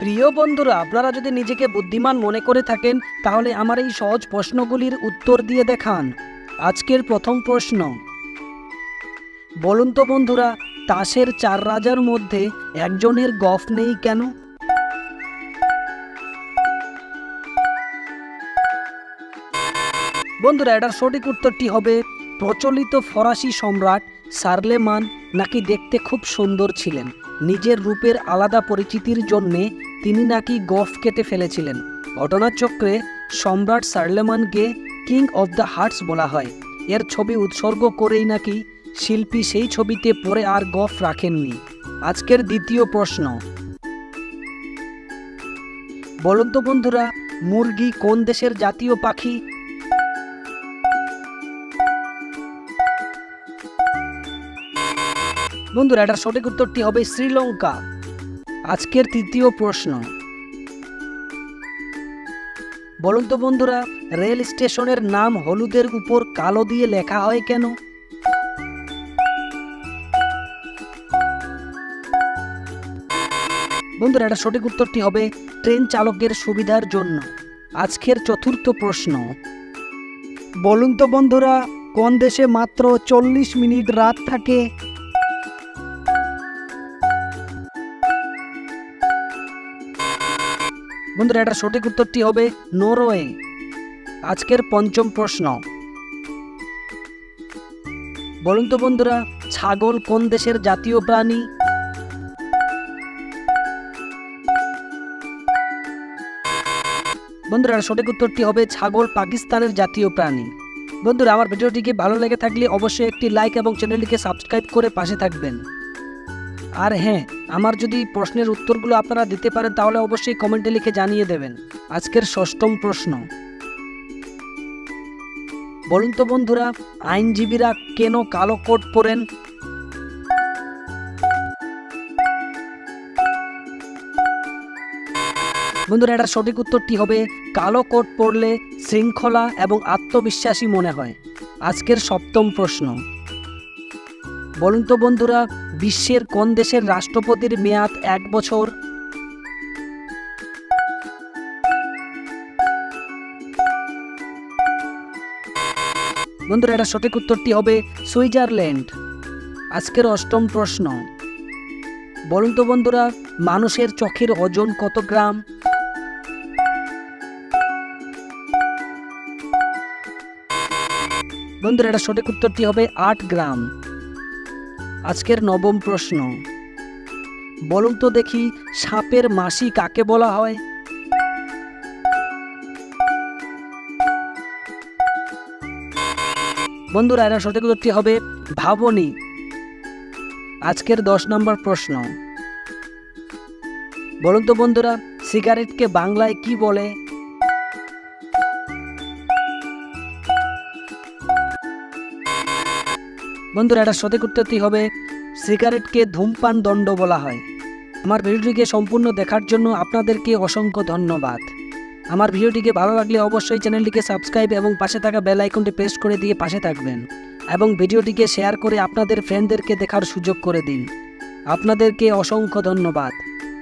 প্রিয় বন্ধুরা, আপনারা যদি নিজেকে বুদ্ধিমান মনে করে থাকেন, তাহলে আমার এই সহজ প্রশ্নগুলির উত্তর দিয়ে দেখান। আজকের প্রথম প্রশ্ন। বলুন তো বন্ধুরা, তাসের চার রাজার মধ্যে একজনের গফ নেই কেন? বন্ধুরা, এটার সঠিক উত্তরটি হবে, প্রচলিত ফরাসি সম্রাট সার্লেমান নাকি দেখতে খুব সুন্দর ছিলেন। নিজের রূপের আলাদা পরিচিতির জন্যে তিনি নাকি গফ কেটে ফেলেছিলেন। ঘটনাচক্রে সম্রাট সার্লেমানকে কিং অফ দ্য হার্টস বলা হয়। এর ছবি উৎসর্গ করেই নাকি শিল্পী সেই ছবিতে পরে আর গফ রাখেননি। আজকের দ্বিতীয় প্রশ্ন। বলন্ত বন্ধুরা, মুরগি কোন দেশের জাতীয় পাখি বন্ধুরা, এটার সঠিক উত্তরটি হবে শ্রীলঙ্কা। আজকের তৃতীয় প্রশ্ন। বলুন তো বন্ধুরা, রেল স্টেশনের নাম হলুদের উপর কালো দিয়ে লেখা হয় কেন? বন্ধুরা এটা সঠিক উত্তরটি হবে ট্রেন চালকের সুবিধার জন্য। আজকের চতুর্থ প্রশ্ন। বলুন তো বন্ধুরা, কোন দেশে মাত্র চল্লিশ মিনিট রাত থাকে? বন্ধুরা, এটার সঠিক উত্তরটি হবে নরওয়ে। আজকের পঞ্চম প্রশ্ন। বলুন তো বন্ধুরা, ছাগল কোন দেশের জাতীয় প্রাণী? বন্ধুরা সঠিক উত্তরটি হবে ছাগল পাকিস্তানের জাতীয় প্রাণী। বন্ধুরা, আমার ভিডিওটিকে ভালো লেগে থাকলে অবশ্যই একটি লাইক এবং চ্যানেলটিকে সাবস্ক্রাইব করে পাশে থাকবেন। আর হ্যাঁ আমার যদি প্রশ্নের উত্তরগুলো আপনারা দিতে পারেন, তাহলে অবশ্যই কমেন্টে লিখে জানিয়ে দেবেন। আজকের ষষ্ঠম প্রশ্ন। বলুন তো বন্ধুরা, আইনজীবীরা কেন কালো কোট পরেন? বন্ধুরা, এটার সঠিক উত্তরটি হবে, কালো কোট পরলে শৃঙ্খলা এবং আত্মবিশ্বাসী মনে হয়। আজকের সপ্তম প্রশ্ন। বলুন তো বন্ধুরা, বিশ্বের কোন দেশের রাষ্ট্রপতির মেয়াদ এক বছর? বন্ধুরা, এটা সঠিক উত্তরটি হবে সুইজারল্যান্ড। আজকের অষ্টম প্রশ্ন। বলুন তো বন্ধুরা, মানুষের চোখের ওজন কত গ্রাম? বন্ধুরা, এটা সঠিক উত্তরটি হবে আট গ্রাম। আজকের নবম প্রশ্ন। বলুন তো দেখি সাপের মাসি কাকে বলা হয়? বন্ধুরা, এরা সঠিক উত্তরটি হবে ভাবনি। আজকের দশ নম্বর প্রশ্ন। বলুন তো বন্ধুরা, সিগারেটকে বাংলায় কি বলে? বন্ধুরা, এটা সঠিক উত্তরটি হবে? সিগারেটকে ধূমপান দণ্ড বলা হয়। আমার ভিডিওটিকে সম্পূর্ণ দেখার জন্য আপনাদেরকে অসংখ্য ধন্যবাদ। আমার ভিডিওটিকে ভালো লাগলে অবশ্যই চ্যানেলটিকে সাবস্ক্রাইব এবং পাশে থাকা বেল আইকনটি প্রেস করে দিয়ে পাশে থাকবেন এবং ভিডিওটিকে শেয়ার করে আপনাদের ফ্রেন্ডদেরকে দেখার সুযোগ করে দিন। আপনাদেরকে অসংখ্য ধন্যবাদ।